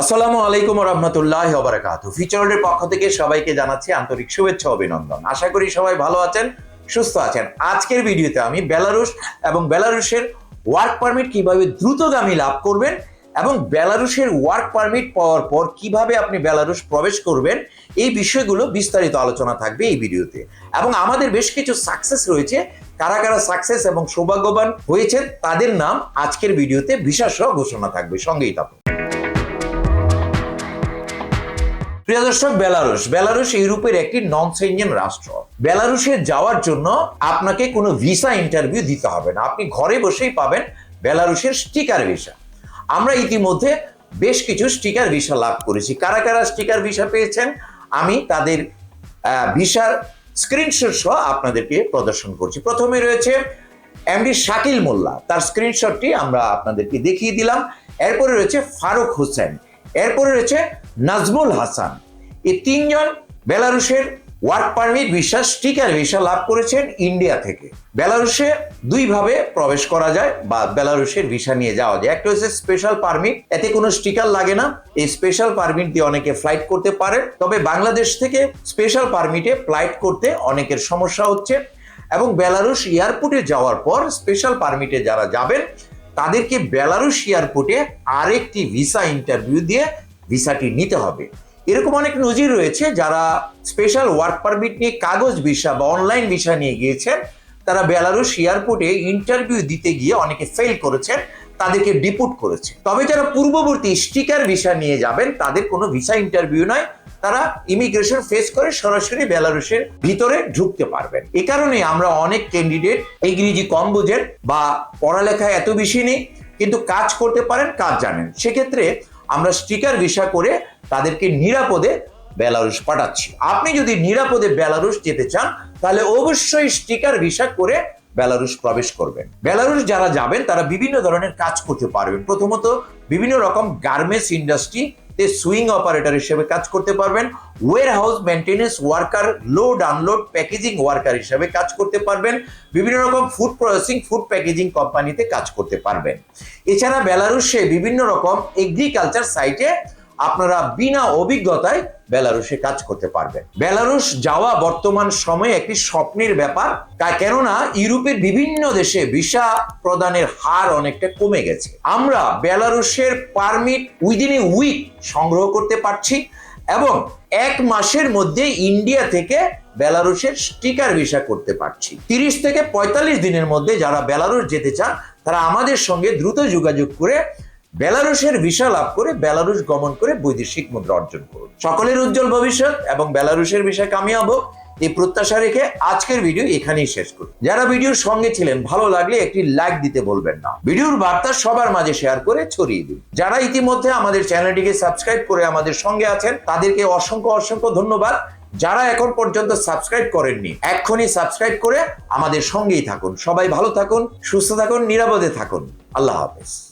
আসসালামু আলাইকুম রহমতুল্লাহ বারাকাতু ফিচারের পক্ষ থেকে সবাইকে জানাচ্ছি আন্তরিক শুভেচ্ছা, অভিনন্দন। আশা করি সবাই ভালো আছেন, সুস্থ আছেন। আজকের ভিডিওতে আমি বেলারুশ এবং বেলারুশের ওয়ার্ক পারমিট কীভাবে দ্রুতগামী লাভ করবেন এবং বেলারুশের ওয়ার্ক পারমিট পাওয়ার পর কীভাবে আপনি বেলারুশ প্রবেশ করবেন, এই বিষয়গুলো বিস্তারিত আলোচনা থাকবে এই ভিডিওতে। এবং আমাদের বেশ কিছু সাকসেস রয়েছে। কারা কারা সাকসেস এবং সৌভাগ্যবান হয়েছেন, তাদের নাম আজকের ভিডিওতে বিশেষ ঘোষণা থাকবে। সঙ্গেই থাকুন। প্রিয় দর্শক, বেলারুশ। বেলারুশ ইউরোপের একটি নন সেঞ্জেন রাষ্ট্র। বেলারুশে যাওয়ার জন্য আপনাকে কোনো ভিসা ইন্টারভিউ দিতে হবে না। আপনি ঘরে বসেই পাবেন বেলারুশের স্টিকার ভিসা। আমরা ইতিমধ্যে বেশ কিছু স্টিকার ভিসা লাভ করেছি। কারা কারা স্টিকার ভিসা পেয়েছেন? আমি তাদের ভিসার স্ক্রিনশট সহ আপনাদেরকে প্রদর্শন করছি। প্রথমে রয়েছে এমডি শাকিল মোল্লা। তার স্ক্রিনশটটি আমরা আপনাদেরকে দেখিয়ে দিলাম। এরপরে রয়েছে ফারুক হোসেন। এরপরে রয়েছে নাজমুল হাসান। এই তিনজন বেলারুশের work permit visa sticker visa লাভ করেছেন ইন্ডিয়া থেকে। বেলারুশে দুইভাবে প্রবেশ করা যায় বা বেলারুশের ভিসা নিয়ে যাওয়া যায়। একটা হচ্ছে স্পেশাল পারমিট এতে কোনো স্টিকার লাগে না। এই স্পেশাল পারমিট দিয়ে অনেকে ফ্লাইট করতে পারে। তবে বাংলাদেশ থেকে স্পেশাল পারমিটে ফ্লাইট করতে অনেকের সমস্যা হচ্ছে এবং বেলারুশ এয়ারপোর্টে যাওয়ার পর স্পেশাল পারমিটে যারা যাবেন, তাদেরকে বেলারুশ এয়ারপোর্টে আরেকটি ভিসা ইন্টারভিউ দিয়ে ভিসাটি নিতে হবে। এরকম অনেক নজির রয়েছে যারা স্পেশাল ওয়ার্ক পারমিট নিয়ে কাগজ ভিসা বা অনলাইন ভিসা নিয়ে গিয়েছেন। তারা বেলারুশ এয়ারপোর্টে ইন্টারভিউ দিতে গিয়ে অনেকে ফেল করেছেন, তাদেরকে ডিপুট করেছে। তবে যারা পূর্ববর্তী স্টিকার ভিসা নিয়ে যাবেন, তাদের কোনো ভিসা ইন্টারভিউ নয়। তারা ইমিগ্রেশন ফেস করে সরাসরি বেলারুশের ভিতরে ঢুকতে পারবেন। এ কারণে আমরা অনেক ক্যান্ডিডেট ইংরেজি কম বুঝেন বা পড়ালেখা এত বেশি নেই, কিন্তু কাজ করতে পারেন, কাজ জানেন। সেক্ষেত্রে আমরা স্টিকার ভিসা করে তাদেরকে নিরাপদে বেলারুশ পাঠাচ্ছি। আপনি যদি নিরাপদে বেলারুশ যেতে চান, তাহলে অবশ্যই স্টিকার ভিসা করে বেলারুশ প্রবেশ করবেন। বেলারুশ যারা যাবেন, তারা বিভিন্ন ধরনের কাজ করতে পারবেন। প্রথমত, বিভিন্ন রকম গার্মেন্টস ইন্ডাস্ট্রি তে সুইং অপারেটর হিসেবে কাজ করতে পারবেন। Warehouse maintenance worker load unload packaging worker হিসেবে কাজ করতে পারবেন। বিভিন্ন রকম ফুড প্রসেসিং ফুড প্যাকেজিং কোম্পানিতে কাজ করতে পারবেন। এছাড়া বেলারুশে বিভিন্ন রকম এগ্রিকালচার সাইটে আপনারা বিনা অভিজ্ঞতায় বেলারুশে কাজ করতে পারবেন। বেলারুশ যাওয়া বর্তমান সময়ে একটি স্বপ্নের ব্যাপার। কেননা, ইউরোপের বিভিন্ন দেশে ভিসা প্রদানের হার অনেকটা কমে গেছে। আমরা বেলারুশের পারমিট উইদিন এ উইক সংগ্রহ করতে পারছি এবং এক মাসের মধ্যে ইন্ডিয়া থেকে বেলারুশের স্টিকার ভিসা করতে পারছি। তিরিশ থেকে পঁয়তাল্লিশ দিনের মধ্যে যারা বেলারুশ যেতে চান, তারা আমাদের সঙ্গে দ্রুত যোগাযোগ করে বেলারুশের ভিসা লাভ করে বেলারুশ গমন করে বৈদেশিক মুদ্রা অর্জন করুন। সকলের উজ্জ্বল ভবিষ্যৎ এবং বেলারুশের বিষয় কামিয়াব। এই প্রত্যাশা রেখে আজকের ভিডিও এখানেই শেষ করি। যারা ভিডিওর সঙ্গে ছিলেন, ভালো লাগলে একটি লাইক দিতে বলবেন না। ভিডিওর বার্তা সবার মাঝে শেয়ার করে ছড়িয়ে দিন। যারা ইতিমধ্যে আমাদের চ্যানেলটিকে সাবস্ক্রাইব করে আমাদের সঙ্গে আছেন, তাদেরকে অসংখ্য অসংখ্য ধন্যবাদ। যারা এখন পর্যন্ত সাবস্ক্রাইব করেননি, এক্ষুনি সাবস্ক্রাইব করে আমাদের সঙ্গেই থাকুন। সবাই ভালো থাকুন, সুস্থ থাকুন, নিরাপদে থাকুন। আল্লাহ হাফেজ।